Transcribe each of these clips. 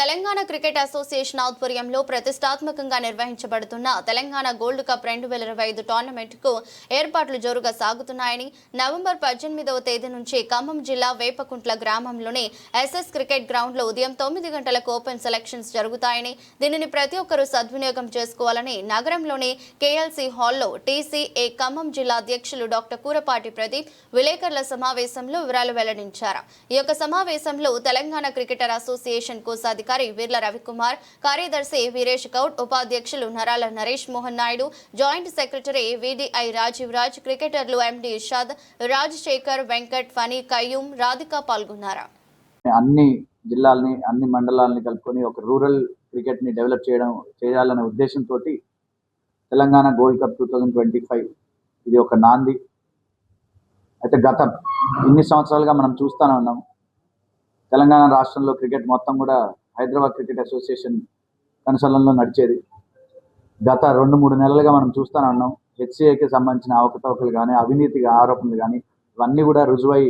Telangana cricket association ఆధ్వర్యంలో ప్రతిష్టాత్మకంగా నిర్వహించబడుతున్న తెలంగాణ గోల్డ్ కప్ రెండు వేల ఇరవై ఐదు టోర్నమెంట్కు ఏర్పాట్లు జోరుగా సాగుతున్నాయని నవంబర్ పద్దెనిమిదవ తేదీ నుంచి ఖమ్మం జిల్లా వేపకుంట్ల గ్రామంలోని ఎస్ఎస్ క్రికెట్ గ్రౌండ్లో ఉదయం తొమ్మిది గంటలకు ఓపెన్ సెలక్షన్స్ జరుగుతాయని దీనిని ప్రతి ఒక్కరూ సద్వినియోగం చేసుకోవాలని నగరంలోని కేఎల్సి హాల్లో టీసీఏ ఖమ్మం జిల్లా అధ్యక్షులు డాక్టర్ కూరపాటి ప్రదీప్ విలేకరుల సమావేశంలో వివరాలు వెల్లడించారు. ఈ యొక్క సమావేశంలో తెలంగాణ క్రికెటర్ అసోసియేషన్ కోశాధికారి వీర్ల రవికుమార్ కార్యదర్శి వీరేష్ గౌడ్ ఉపాధ్యక్షులు Narala Naresh Mohan Naidu joint secretary VDI Rajeev Raj క్రికెటర్లు ఎండి ఇషాద్ రాజశేఖర్ వెంకట్ ఫనీ కయ్యూం రాధిక పాల్గొన్నారు. అన్ని జిల్లాల్ని అన్ని మండలాలని కలుపుకొని ఒక రూరల్ క్రికెట్ని డెవలప్ చేయడం చేయాలనే ఉద్దేశంతో Telangana gold cup two thousand twenty five ఇది ఒక నాంది. అయితే గత ఇన్ని సంవత్సరాలుగా మనం చూస్తూనే ఉన్నాం. తెలంగాణ రాష్ట్రంలో క్రికెట్ మొత్తం కూడా హైదరాబాద్ క్రికెట్ అసోసియేషన్ కనుసలంలో నడిచేది. గత రెండు మూడు నెలలుగా మనం చూస్తూనే ఉన్నాం. సంబంధించిన అవకతవకలు కానీ అవినీతి ఆరోపణలు కానీ ఇవన్నీ కూడా రుజువై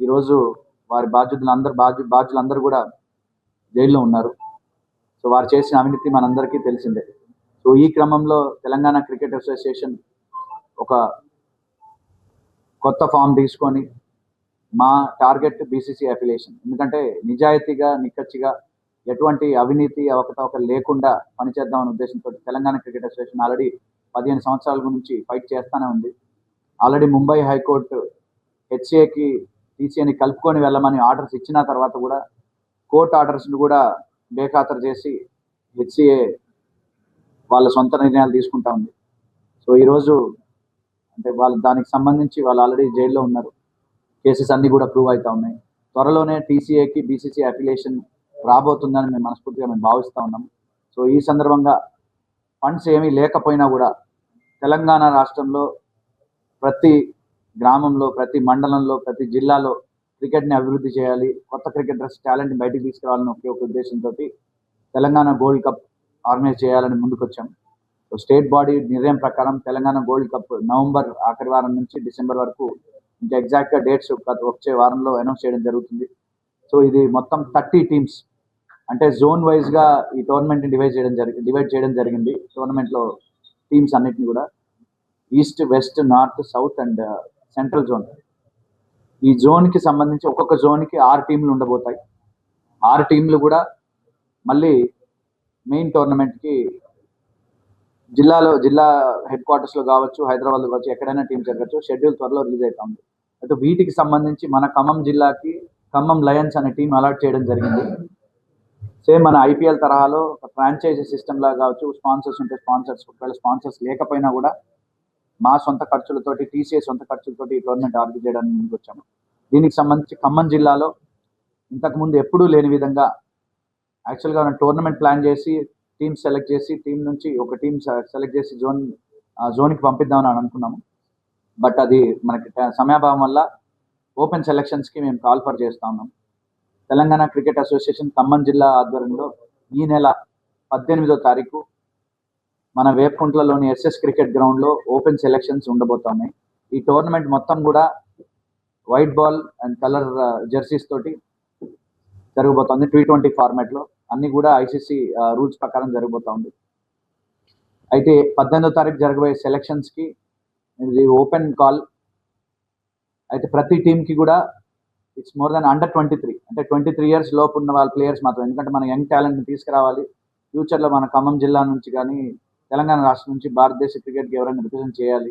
ఈరోజు వారి బాధ్యతలు అందరు బాధ్యు బాధ్యులందరూ కూడా జైల్లో ఉన్నారు. సో వారు చేసిన అవినీతి మనందరికీ తెలిసిందే. సో ఈ క్రమంలో తెలంగాణ క్రికెట్ అసోసియేషన్ ఒక కొత్త ఫామ్ తీసుకొని మా టార్గెట్ బీసీసీ అఫిలియేషన్. ఎందుకంటే నిజాయితీగా నిక్కచ్చిగా ఎటువంటి అవినీతి అవకతవకలు లేకుండా పనిచేద్దామనే ఉద్దేశంతో తెలంగాణ క్రికెట్ అసోసియేషన్ ఆల్రెడీ పదిహేను సంవత్సరాల గురించి ఫైట్ చేస్తూనే ఉంది. ఆల్రెడీ ముంబై హైకోర్టు హెచ్ఏకి టీసీఏని కలుపుకొని వెళ్ళమని ఆర్డర్స్ ఇచ్చిన తర్వాత కూడా కోర్టు ఆర్డర్స్ని కూడా బేఖాతరు చేసి హెచ్సిఏ వాళ్ళ సొంత నిర్ణయాలు తీసుకుంటా ఉంది. సో ఈరోజు అంటే వాళ్ళు దానికి సంబంధించి వాళ్ళు ఆల్రెడీ జైల్లో ఉన్నారు. కేసెస్ అన్నీ కూడా ప్రూవ్ అవుతా ఉన్నాయి. త్వరలోనే టీసీఏకి బీసీసీ అఫిలియేషన్ రాబోతుందని మేము మనస్ఫూర్తిగా మేము భావిస్తూ ఉన్నాం. సో ఈ సందర్భంగా ఫండ్స్ ఏమీ లేకపోయినా కూడా తెలంగాణ రాష్ట్రంలో ప్రతి గ్రామంలో ప్రతి మండలంలో ప్రతి జిల్లాలో క్రికెట్ని అభివృద్ధి చేయాలి కొత్త క్రికెటర్స్ టాలెంట్ని బయటికి తీసుకురావాలని ఒకే ఒక ఉద్దేశంతో తెలంగాణ గోల్డ్ కప్ ఆర్గనైజ్ చేయాలని ముందుకొచ్చాం. సో స్టేట్ బాడీ నిర్ణయం ప్రకారం తెలంగాణ గోల్డ్ కప్ నవంబర్ ఆఖరి వారం నుంచి డిసెంబర్ వరకు ఇంకా ఎగ్జాక్ట్గా డేట్స్ వచ్చే వారంలో అనౌన్స్ చేయడం జరుగుతుంది. సో ఇది మొత్తం థర్టీ టీమ్స్ అంటే జోన్ వైజ్గా ఈ టోర్నమెంట్ని డివైడ్ చేయడం జరిగింది డివైడ్ చేయడం జరిగింది. టోర్నమెంట్లో టీమ్స్ అన్నిటిని కూడా east west north south and central zone ఈ జోన్కి సంబంధించి ఒక్కొక్క జోన్కి ఆరు టీంలు ఉండబోతాయి. ఆరు టీంలు కూడా మళ్ళీ మెయిన్ టోర్నమెంట్కి జిల్లాలో జిల్లా హెడ్ క్వార్టర్స్లో కావచ్చు హైదరాబాద్లో కావచ్చు ఎక్కడైనా టీం జరగచ్చు. షెడ్యూల్ త్వరలో రిలీజ్ అవుతా ఉంది. అయితే వీటికి సంబంధించి మన ఖమ్మం జిల్లాకి ఖమ్మం లయన్స్ అనే టీం అలాట్ చేయడం జరిగింది. సేమ్ మన ఐపీఎల్ తరహాలో ఒక ఫ్రాంచైజీ సిస్టమ్ లాగా కావచ్చు స్పాన్సర్స్ ఉంటే స్పాన్సర్స్ ఒకవేళ స్పాన్సర్స్ లేకపోయినా కూడా మా సొంత ఖర్చులతోటి టీసీఏ సొంత ఖర్చులతోటి ఈ టోర్నమెంట్ ఆర్గనైజ్ చేయడానికి ముందుకు వచ్చాము దీనికి సంబంధించి ఖమ్మం జిల్లాలో ఇంతకుముందు ఎప్పుడూ లేని విధంగా యాక్చువల్గా మనం టోర్నమెంట్ ప్లాన్ చేసి టీమ్ సెలెక్ట్ చేసి టీం నుంచి ఒక టీం సెలెక్ట్ చేసి జోన్ జోన్కి పంపిద్దామని అని అనుకున్నాము. బట్ అది మనకి సమయాభావం వల్ల ఓపెన్ సెలెక్షన్స్కి మేము కాల్ఫర్ చేస్తా ఉన్నాం. తెలంగాణ క్రికెట్ అసోసియేషన్ ఖమ్మం జిల్లా ఆధ్వర్యంలో ఈ నెల పద్దెనిమిదో తారీఖు మన వేపుకుంట్లలోని ఎస్ఎస్ క్రికెట్ గ్రౌండ్లో ఓపెన్ సెలెక్షన్స్ ఉండబోతున్నాయి ఈ టోర్నమెంట్ మొత్తం కూడా white ball and colour jerseys తోటి జరగబోతోంది. టీ ట్వంటీ ఫార్మాట్లో అన్ని కూడా ఐసీసీ రూల్స్ ప్రకారం జరగబోతోంది. అయితే పద్దెనిమిదో తారీఖు జరగబోయే సెలక్షన్స్కి ఇది ఓపెన్ కాల్. అయితే ప్రతి టీంకి కూడా it's more than under twenty three అంటే ట్వంటీ త్రీ ఇయర్స్ లోపు ఉన్న వాళ్ళ ప్లేయర్స్ మాత్రం. ఎందుకంటే మన యంగ్ టాలెంట్ని తీసుకురావాలి. ఫ్యూచర్లో మన ఖమ్మం జిల్లా నుంచి కానీ తెలంగాణ రాష్ట్రం నుంచి భారతదేశ క్రికెట్కి ఎవరైనా రిప్రజెంట్ చేయాలి.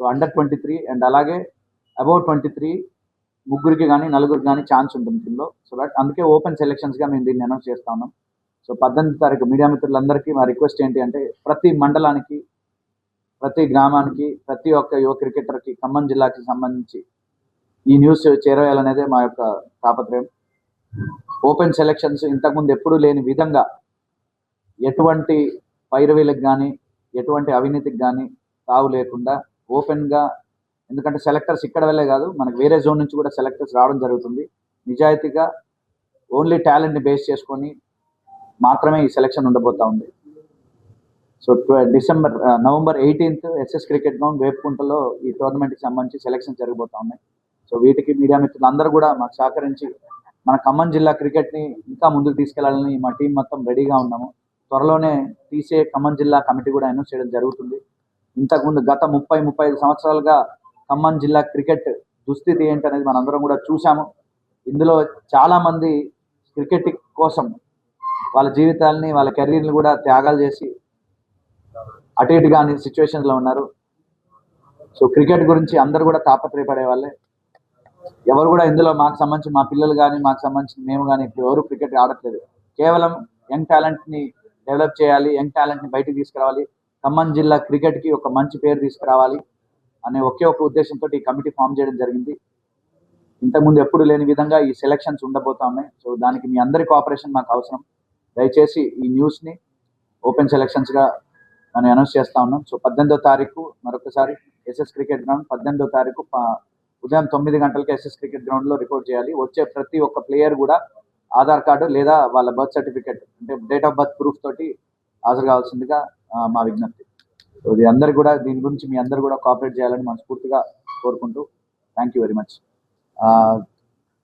So under twenty three and అలాగే అబౌట్ ట్వంటీ త్రీ ముగ్గురికి కానీ నలుగురికి కానీ ఛాన్స్ ఉంటుంది దీనిలో. సో దట్ అందుకే ఓపెన్ సెలెక్షన్స్గా మేము దీన్ని అనౌన్స్ చేస్తా ఉన్నాం. సో పద్దెనిమిది తారీఖు మీడియా మిత్రులందరికీ మా రిక్వెస్ట్ ఏంటి అంటే ప్రతి మండలానికి ప్రతి గ్రామానికి ప్రతి ఒక్క యువ క్రికెటర్కి ఖమ్మం జిల్లాకి సంబంధించి ఈ న్యూస్ చేరవేయాలనేదే మా యొక్క తాపత్రయం. ఓపెన్ సెలక్షన్స్ ఇంతకుముందు ఎప్పుడూ లేని విధంగా ఎటువంటి పైరవీలకు కానీ ఎటువంటి అవినీతికి కానీ తావు లేకుండా ఓపెన్గా ఎందుకంటే సెలెక్టర్స్ ఇక్కడ వెళ్ళే కాదు మనకు వేరే జోన్ నుంచి కూడా సెలెక్టర్స్ రావడం జరుగుతుంది. నిజాయితీగా ఓన్లీ టాలెంట్ని బేస్ చేసుకొని మాత్రమే ఈ సెలెక్షన్ ఉండబోతా ఉంది. So December November eighteenth SS cricket ground వేపుకుంటలో ఈ టోర్నమెంట్కి సంబంధించి సెలెక్షన్ జరగబోతా ఉన్నాయి. సో వీటికి మీడియా మిత్రులు అందరూ కూడా మాకు సహకరించి మన ఖమ్మం జిల్లా క్రికెట్ని ఇంకా ముందుకు తీసుకెళ్ళాలని మా టీం మొత్తం రెడీగా ఉన్నాము. త్వరలోనే తీసే ఖమ్మం జిల్లా కమిటీ కూడా అనౌన్స్ చేయడం జరుగుతుంది. ఇంతకుముందు గత ముప్పై ముప్పై ఐదు సంవత్సరాలుగా ఖమ్మం జిల్లా క్రికెట్ దుస్థితి ఏంటనేది మనందరం కూడా చూసాము ఇందులో చాలామంది క్రికెట్ కోసం వాళ్ళ జీవితాలని వాళ్ళ కెరీర్ని కూడా త్యాగాలు చేసి అటు ఇటు కాని సిచ్యువేషన్స్ ఉన్నారు. సో క్రికెట్ గురించి అందరూ కూడా తాపత్రయపడే వాళ్ళే. ఎవరు కూడా ఇందులో మాకు సంబంధించి మా పిల్లలు కానీ మాకు సంబంధించి మేము కానీ ఇప్పుడు ఎవరు క్రికెట్ ఆడట్లేదు. కేవలం యంగ్ టాలెంట్ని డెవలప్ చేయాలి యంగ్ టాలెంట్ని బయటికి తీసుకురావాలి. ఖమ్మం జిల్లా క్రికెట్కి ఒక మంచి పేరు తీసుకురావాలి అనే ఒకే ఒక ఉద్దేశంతో ఈ కమిటీ ఫామ్ చేయడం జరిగింది. ఇంతకుముందు ఎప్పుడు లేని విధంగా ఈ సెలక్షన్స్ ఉండబోతా ఉన్నాయి. సో దానికి మీ అందరి కోఆపరేషన్ మాకు అవసరం. దయచేసి ఈ న్యూస్ని ఓపెన్ సెలక్షన్స్గా నేను మనం అనౌన్స్ చేస్తా ఉన్నాం. సో పద్దెనిమిదో తారీఖు మరొకసారి ఎస్ఎస్ క్రికెట్ గ్రౌండ్ పద్దెనిమిదో తారీఖు ఉదయం తొమ్మిది గంటలకి ఎస్ఎస్ క్రికెట్ గ్రౌండ్లో రిపోర్ట్ చేయాలి. వచ్చే ప్రతి ఒక్క ప్లేయర్ కూడా ఆధార్ కార్డు లేదా వాళ్ళ బర్త్ సర్టిఫికేట్ అంటే డేట్ ఆఫ్ బర్త్ ప్రూఫ్ తోటి హాజరు కావాల్సిందిగా మా విజ్ఞప్తి. ఇది అందరు కూడా దీని గురించి మీ అందరు కూడా కోఆపరేట్ చేయాలని మనస్ఫూర్తిగా కోరుకుంటూ థ్యాంక్ యూ వెరీ మచ్